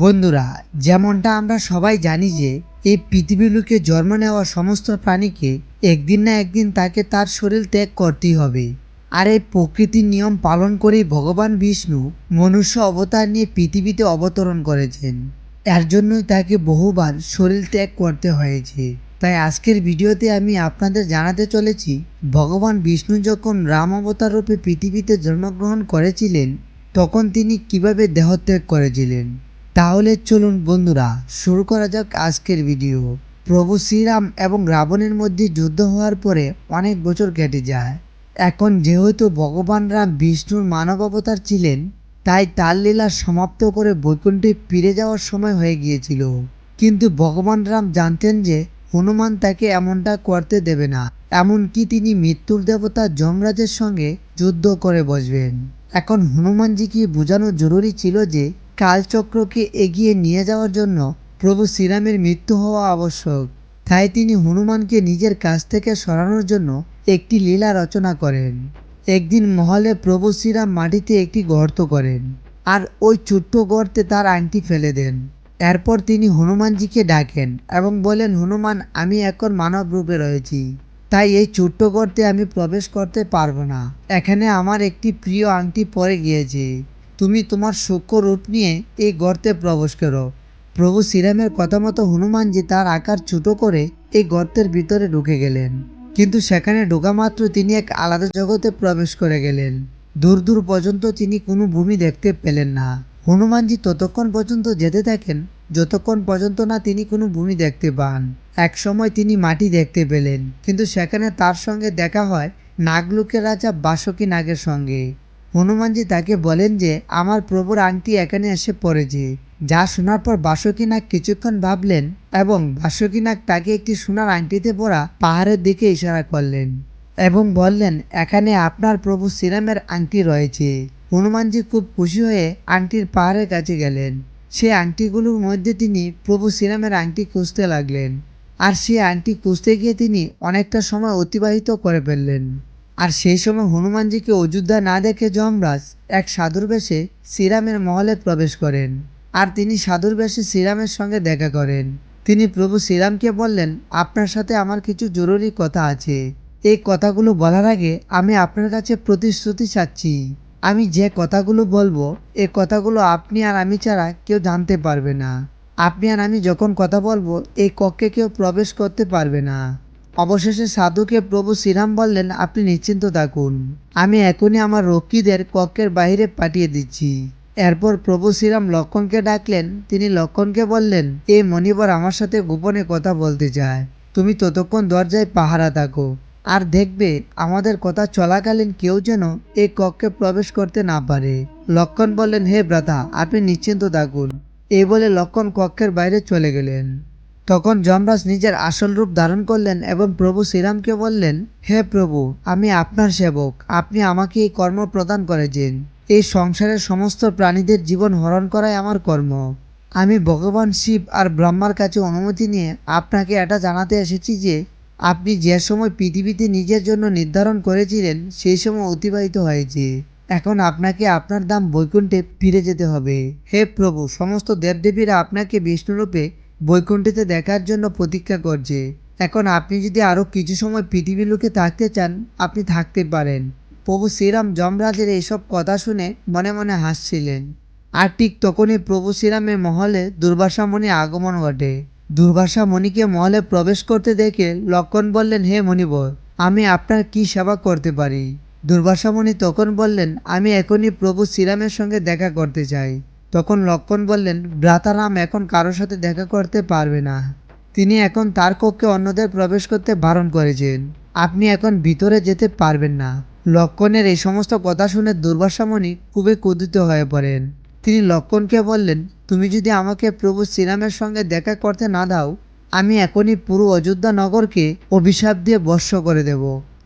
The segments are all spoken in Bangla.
বন্ধুরা, যেমনটা আমরা সবাই জানি যে, এই পৃথিবীলোকে জন্ম নেওয়া সমস্ত প্রাণীকে একদিন না একদিন তাকে তার শরীর ত্যাগ করতেই হবে। আর এই প্রকৃতির নিয়ম পালন করেই ভগবান বিষ্ণু মনুষ্য অবতার নিয়ে পৃথিবীতে অবতরণ করেছেন। এর জন্যই তাকে বহুবার শরীর ত্যাগ করতে হয়েছে। তাই আজকের ভিডিওতে আমি আপনাদের জানাতে চলেছি, ভগবান বিষ্ণু যখন রাম অবতার রূপে পৃথিবীতে জন্মগ্রহণ করেছিলেন, তখন তিনি কীভাবে দেহত্যাগ করেছিলেন। তাহলে চলুন বন্ধুরা, শুরু করা যাক আজকের ভিডিও প্রভু শ্রীরাম এবং রাবণের মধ্যে যুদ্ধ হওয়ার পরে অনেক বছর কেটে যায়। এখন যেহেতু ভগবান রাম বিষ্ণুর মানব অবতার ছিলেন, তাই তার লীলা সমাপ্ত করে বৈকুণ্ঠে ফিরে যাওয়ার সময় হয়ে গিয়েছিল। কিন্তু ভগবান রাম জানতেন যে হনুমান তাকে এমনটা করতে দেবে না, এমনকি তিনি মৃত্যুর দেবতা যমরাজের সঙ্গে যুদ্ধ করে বসবেন। এখন হনুমানজিকে বোঝানো জরুরি ছিল যে কালচক্রকে এগিয়ে নিয়ে যাওয়ার জন্য প্রভু শ্রীরামের মৃত্যু হওয়া আবশ্যক। তাই তিনি হনুমানকে নিজের কাছ থেকে সরানোর জন্য একটি লীলা রচনা করেন। একদিন মহলে প্রভু শ্রীরাম মাটিতে একটি গর্ত করেন আর ওই ছোট্ট গর্তে তার আংটি ফেলে দেন। এরপর তিনি হনুমানজিকে ডাকেন এবং বলেন, হনুমান, আমি এখন মানব রূপে রয়েছি। তাই এই ছোট্ট গর্তে আমি প্রবেশ করতে পারব না। এখানে আমার একটি প্রিয় আংটি পরে গিয়েছে। তুমি তোমার সূক্ষ্ম রূপ নিয়ে এই গর্তে প্রবেশ করো। প্রভু শ্রীরামের কথা মতো হনুমানজি তার আকার ছোট করে এই গর্তের ভিতরে ঢুকে গেলেন। কিন্তু সেখানে ঢোকা মাত্র তিনি এক আলাদা জগতে প্রবেশ করে গেলেন। দূর দূর পর্যন্ত তিনি কোনো ভূমি দেখতে পেলেন না। হনুমানজি ততক্ষণ পর্যন্ত যেতে থাকেন, যতক্ষণ পর্যন্ত না তিনি কোনো ভূমি দেখতে পান। এক সময় তিনি মাটি দেখতে পেলেন, কিন্তু সেখানে তার সঙ্গে দেখা হয় নাগলোকের রাজা বাসকি নাগের সঙ্গে। হনুমানজি তাকে বলেন যে, আমার প্রভুর আংটি এখানে এসে পড়েছে। যা শোনার পর বাসুকীনাগ কিছুক্ষণ ভাবলেন এবং বাসুকীনাগ তাকে একটি সোনার আংটিতে পরা পাহাড়ের দিকে ইশারা করলেন এবং বললেন, এখানে আপনার প্রভু শ্রীরামের আংটি রয়েছে। হনুমানজি খুব খুশি হয়ে আংটির পাহাড়ের কাছে গেলেন। সেই আংটিগুলোর মধ্যে তিনি প্রভু শ্রীরামের আংটি খুঁজতে লাগলেন। আর সেই আংটি খুঁজতে গিয়ে তিনি অনেকটা সময় অতিবাহিত করে ফেললেন। আর সেই সময় হনুমানজিকে অযোধ্যা না দেখে যমরাজ এক সাধুর বেশে শ্রীরামের মহলে প্রবেশ করেন। আর তিনি সাধুর বেশে শ্রীরামের সঙ্গে দেখা করেন। তিনি প্রভু শ্রীরামকে বললেন, আপনার সাথে আমার কিছু জরুরি কথা আছে। এই কথাগুলো বলার আগে আমি আপনার কাছে প্রতিশ্রুতি চাচ্ছি। আমি যে কথাগুলো বলব, এ কথাগুলো আপনি আর আমি ছাড়া কেউ জানতে পারবে না। আপনি আর আমি যখন কথা বলব, এই কক্ষে কেউ প্রবেশ করতে পারবে না। অবশেষে সাধুকে প্রভু শ্রীরাম বললেন, আপনি নিশ্চিন্ত থাকুন। আমি এখনই আমার রক্ষীদের কক্ষের বাইরে পাঠিয়ে দিচ্ছি। এরপর প্রভু শ্রীরাম লক্ষণকে ডাকলেন। তিনি লক্ষণকে বললেন এই মণিবর আমার সাথে গোপনে কথা বলতে চায়। তুমি ততক্ষণ দরজায় পাহারা থাকো। আর দেখবে, আমাদের কথা চলাকালীন কেউ যেন এই কক্ষে প্রবেশ করতে না পারে। লক্ষণ বললেন, হে ব্রাতা, আপনি নিশ্চিন্ত থাকুন। এই বলে লক্ষণ কক্ষের বাইরে চলে গেলেন। তখন যমরাজ নিজের আসল রূপ ধারণ করলেন এবং প্রভু শ্রীরামকে বললেন, হে প্রভু, আমি আপনার সেবক। আপনি আমাকে এই কর্ম প্রদান করেছেন। এই সংসারের সমস্ত প্রাণীদের জীবন হরণ করাই আমার কর্ম। আমি ভগবান শিব আর ব্রহ্মার কাছে অনুমতি নিয়ে আপনাকে এটা জানাতে এসেছি যে, আপনি যে সময় পৃথিবীতে নিজের জন্য নির্ধারণ করেছিলেন, সেই সময় অতিবাহিত হয়েছে। এখন আপনাকে আপনার দাম বৈকুণ্ঠে ফিরে যেতে হবে। হে প্রভু, সমস্ত দেবদেবীরা আপনাকে বিষ্ণুরূপে বৈকুণ্ঠেতে দেখার জন্য প্রতীক্ষা করছে এখন আপনি যদি আরও কিছু সময় পৃথিবীর লোকে থাকতে চান, আপনি থাকতে পারেন। প্রভু শ্রীরাম যমরাজের এইসব কথা শুনে মনে মনে হাসছিলেন। আর ঠিক তখনই প্রভু শ্রীরামের মহলে দুর্বাসা মণির আগমন ঘটে। দুর্বাসা মণিকে মহলে প্রবেশ করতে দেখে লক্ষণ বললেন, হে মণিবর আমি আপনার কি সেবা করতে পারি? দুর্বাসা মণি তখন বললেন, আমি এখনই প্রভু শ্রীরামের সঙ্গে দেখা করতে চাই। তখন লক্ষণ বললেন, ভ্রাতারাম এখন কারোর সাথে দেখা করতে পারবে না। তিনি এখন তার কক্ষে অন্যদের প্রবেশ করতে বারণ করেছেন। আপনি এখন ভিতরে যেতে পারবেন না। লক্ষণের এই সমস্ত কথা শুনে দুর্বাসামণি খুবই কুদিত হয়ে পড়েন। তিনি লক্ষণকে বললেন, তুমি যদি আমাকে প্রভু শ্রীরামের সঙ্গে দেখা করতে না দাও, আমি এখনই পুরো অযোধ্যা নগরকে অভিশাপ দিয়ে বর্ষ করে দেব।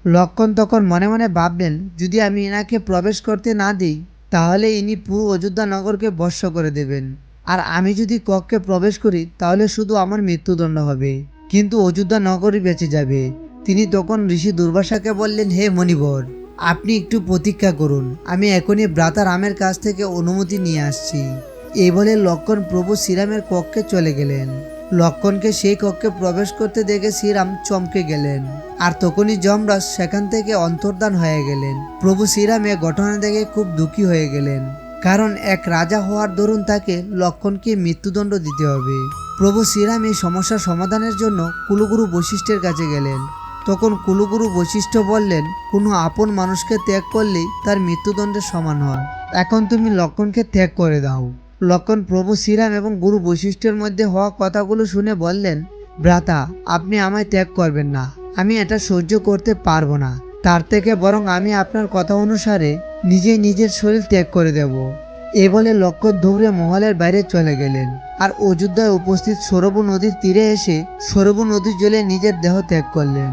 লক্ষণ তখন মনে মনে ভাবলেন, যদি আমি এনাকে প্রবেশ করতে না দিই তাহলে ইনি পুরো অযোধ্যা নগরকে বর্ষ করে দেবেন। আর আমি যদি কক্ষে প্রবেশ করি, তাহলে শুধু আমার মৃত্যুদণ্ড হবে। কিন্তু অযোধ্যা নগরই বেঁচে যাবে। তিনি তখন ঋষি দুর্বাসাকে বললেন, হে মণিবর, আপনি একটু প্রতীক্ষা করুন। আমি এখনই ভ্রাতা রামের কাছ থেকে অনুমতি নিয়ে আসছি। এই বলে লক্ষণ প্রভু শ্রীরামের কক্ষে চলে গেলেন। লক্ষণকে সেই কক্ষে প্রবেশ করতে দেখে শ্রীরাম চমকে গেলেন। আর তখনই যমরাজ সেখান থেকে অন্তর্ধান হয়ে গেলেন। প্রভু শ্রীরাম এ ঘটনা দেখে খুব দুঃখী হয়ে গেলেন। কারণ এক রাজা হওয়ার দরুন তাকে লক্ষণকে মৃত্যুদণ্ড দিতে হবে। প্রভু শ্রীরাম এই সমস্যার সমাধানের জন্য কুলগুরু বৈশিষ্ট্যের কাছে গেলেন। তখন কুলগুরু বৈশিষ্ট্য বললেন, কোনো আপন মানুষকে ত্যাগ করলেই তার মৃত্যুদণ্ডের সমান হয়। এখন তুমি লক্ষণকে ত্যাগ করে দাও। লক্ষণ প্রভু শ্রীরাম এবং গুরু বৈশিষ্ট্যের মধ্যে হওয়া কথাগুলো শুনে বললেন ভ্রাতা আপনি আমায় ত্যাগ করবেন না। আমি এটা সহ্য করতে পারব না। তার থেকে বরং আমি আপনার কথা অনুসারে নিজেই নিজের শরীর ত্যাগ করে দেব। এ বলে লক্ষণ দৌড়ে মহলের বাইরে চলে গেলেন। আর অযোধ্যায় উপস্থিত সরবু নদীর তীরে এসে সরবু নদীর জলে নিজের দেহ ত্যাগ করলেন।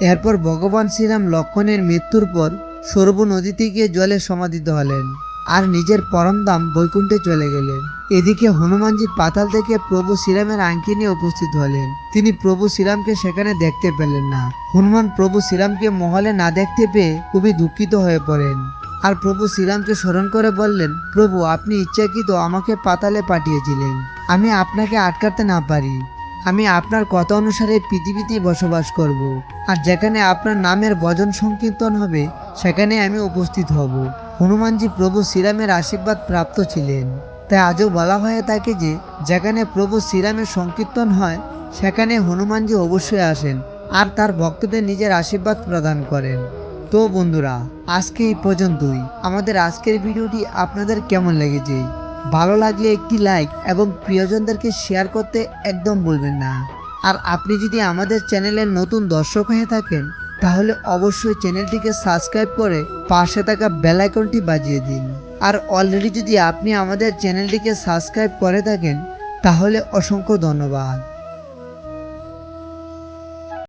এরপর ভগবান শ্রীরাম লক্ষণের মৃত্যুর পর সরবু নদীতে গিয়ে জলে সমাধিত হলেন। আর নিজের পরমধাম বৈকুণ্ঠে চলে গেলেন। এদিকে হনুমানজি পাতাল থেকে প্রভু শ্রীরামের আংটি নিয়ে উপস্থিত হলেন। তিনি প্রভু শ্রীরামকে সেখানে দেখতে পেলেন না। হনুমান প্রভু শ্রীরামকে মহলে না দেখতে পেয়ে খুবই দুঃখিত হয়ে পড়েন। আর প্রভু শ্রীরামকে স্মরণ করে বললেন, প্রভু, আপনি ইচ্ছাকৃত আমাকে পাতালে পাঠিয়েছিলেন। আমি আপনাকে আটকাতে না পারি। আমি আপনার কথা অনুসারে পৃথিবীতেই বসবাস করব। আর যেখানে আপনার নামের ভজন সংকীর্তন হবে সেখানে আমি উপস্থিত হব। হনুমানজি প্রভু শ্রীরামের আশীর্বাদ প্রাপ্ত ছিলেন। তাই আজও বলা হয়ে থাকে যে, যেখানে প্রভু শ্রীরামের সংকীর্তন হয়, সেখানে হনুমানজি অবশ্যই আসেন আর তার ভক্তদের নিজের আশীর্বাদ প্রদান করেন। তো বন্ধুরা, আজকে এই পর্যন্তই। আমাদের আজকের ভিডিওটি আপনাদের কেমন লেগেছে? ভালো লাগলে একটি লাইক এবং প্রিয়জনদেরকে শেয়ার করতে একদম ভুলবেন না। আর আপনি যদি আমাদের চ্যানেলের নতুন দর্শক হয়ে থাকেন, তাহলে অবশ্যই চ্যানেলটিকে সাবস্ক্রাইব করে পাশে থাকা বেল আইকনটি বাজিয়ে দিন। আর অলরেডি যদি আপনি আমাদের চ্যানেলটিকে সাবস্ক্রাইব করে থাকেন, তাহলে অসংখ্য ধন্যবাদ।